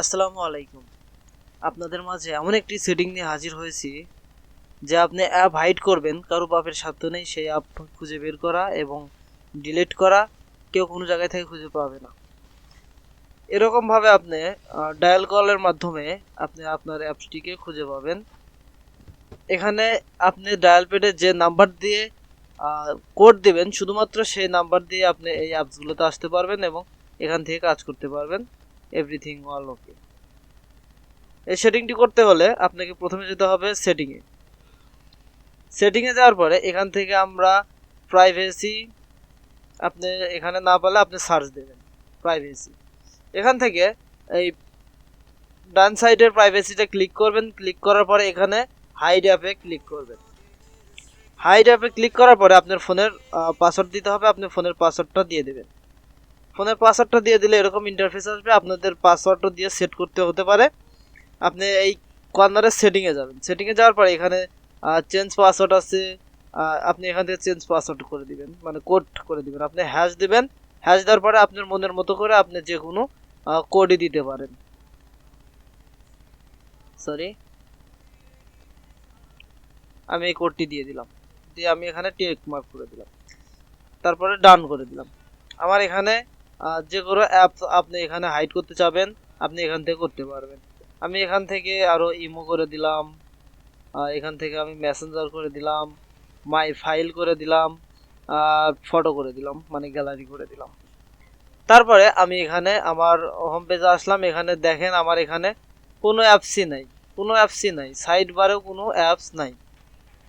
আসসালামু আলাইকুম। আপনাদের মাঝে এমন একটি সেটিং নিয়ে হাজির হয়েছি, যে আপনি অ্যাপ হাইড করবেন, কারও বাপের সাধ্য নেই, সেই অ্যাপ খুঁজে বের করা এবং ডিলিট করা কেউ কোনো জায়গায় থেকে খুঁজে পাবে না। এরকমভাবে আপনি ডায়াল কলের মাধ্যমে আপনি আপনার অ্যাপসটিকে খুঁজে পাবেন। এখানে আপনি ডায়াল প্যাডে যে নাম্বার দিয়ে কোড দেবেন, শুধুমাত্র সেই নাম্বার দিয়ে আপনি এই অ্যাপসগুলোতে আসতে পারবেন এবং এখান থেকে কাজ করতে পারবেন। এভরিথিং অল ওকে এই সেটিংটি করতে হলে আপনাকে প্রথমে যেতে হবে সেটিংয়ে সেটিংয়ে যাওয়ার পরে এখান থেকে আমরা প্রাইভেসি আপনি এখানে না পারলে আপনি সার্চ দেবেন প্রাইভেসি এখান থেকে এই ডান সাইডের প্রাইভেসিটা ক্লিক করবেন ক্লিক করার পরে এখানে হাইড অ্যাপে ক্লিক করবেন। হাইড অ্যাপে ক্লিক করার পরে আপনার ফোনের পাসওয়ার্ড দিতে হবে, আপনি ফোনের পাসওয়ার্ডটা দিয়ে দেবেন। ফোনের পাসওয়ার্ডটা দিয়ে দিলে এরকম ইন্টারফেস আসবে, আপনাদের পাসওয়ার্ডটা দিয়ে সেট করতে হতে পারে। আপনি এই কর্নারের সেটিংয়ে যাবেন। সেটিংয়ে যাওয়ার পরে এখানে চেঞ্জ পাসওয়ার্ড আছে আপনি এখান থেকে চেঞ্জ পাসওয়ার্ড করে দিবেন মানে কোড করে দিবেন। আপনি হ্যাশ দিবেন হ্যাশ দেওয়ার পরে আপনার মনের মতো করে আপনি যে কোনো কোডই দিতে পারেন। সরি আমি এই কোডটি দিয়ে দিলাম। দিয়ে আমি এখানে টেক মার্ক করে দিলাম। তারপরে ডান করে দিলাম। আমার এখানে যে কোনো অ্যাপস আপনি এখানে হাইড করতে চাবেন, আপনি এখান থেকে করতে পারবেন। আমি এখান থেকে আরও ইমো করে দিলাম এখান থেকে আমি মেসেঞ্জার করে দিলাম মাই ফাইল করে দিলাম ফটো করে দিলাম মানে গ্যালারি করে দিলাম। তারপরে আমি এখানে আমার হোম পেজে আসলাম, এখানে দেখেন আমার এখানে কোনো অ্যাপসই নাই, কোনো অ্যাপসই নাই সাইড বারেও কোনো অ্যাপস নাই।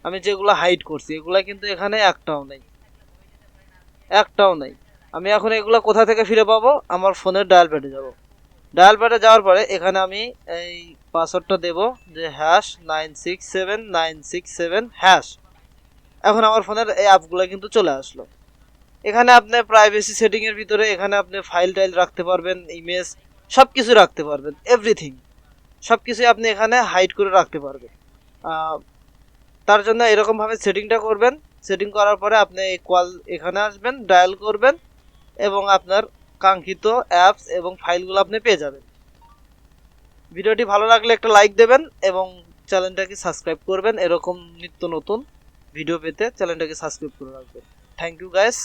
আমি যেগুলো হাইড করছি, এগুলো কিন্তু এখানে একটাও নেই একটাও নেই। আমি এখন এগুলো কোথা থেকে ফিরে পাবো? আমার ফোনের ডায়াল প্যাডে যাব। ডায়াল প্যাডে যাওয়ার পরে এখানে আমি এই পাসওয়ার্ডটা দেব যে hash nine six seven nine six seven hash এখন আমার ফোনের এই অ্যাপগুলো কিন্তু চলে আসলো। এখানে আপনি প্রাইভেসি সেটিংয়ের ভিতরে এখানে আপনি ফাইল টাইল রাখতে পারবেন ইমেজ সব কিছু রাখতে পারবেন এভরিথিং সব কিছুই আপনি এখানে হাইড করে রাখতে পারবেন। তার জন্য এরকমভাবে সেটিংটা করবেন। সেটিং করার পরে আপনি এই কল এখানে আসবেন ডায়াল করবেন। এবং আপনার কাঙ্ক্ষিত অ্যাপস এবং ফাইলগুলো আপনি পেয়ে যাবেন। ভিডিওটি ভালো লাগলে একটা লাইক দেবেন এবং চ্যানেলটাকে সাবস্ক্রাইব করবেন। এরকম নিত্য নতুন ভিডিও পেতে চ্যানেলটাকে সাবস্ক্রাইব করে রাখবেন। Thank you guys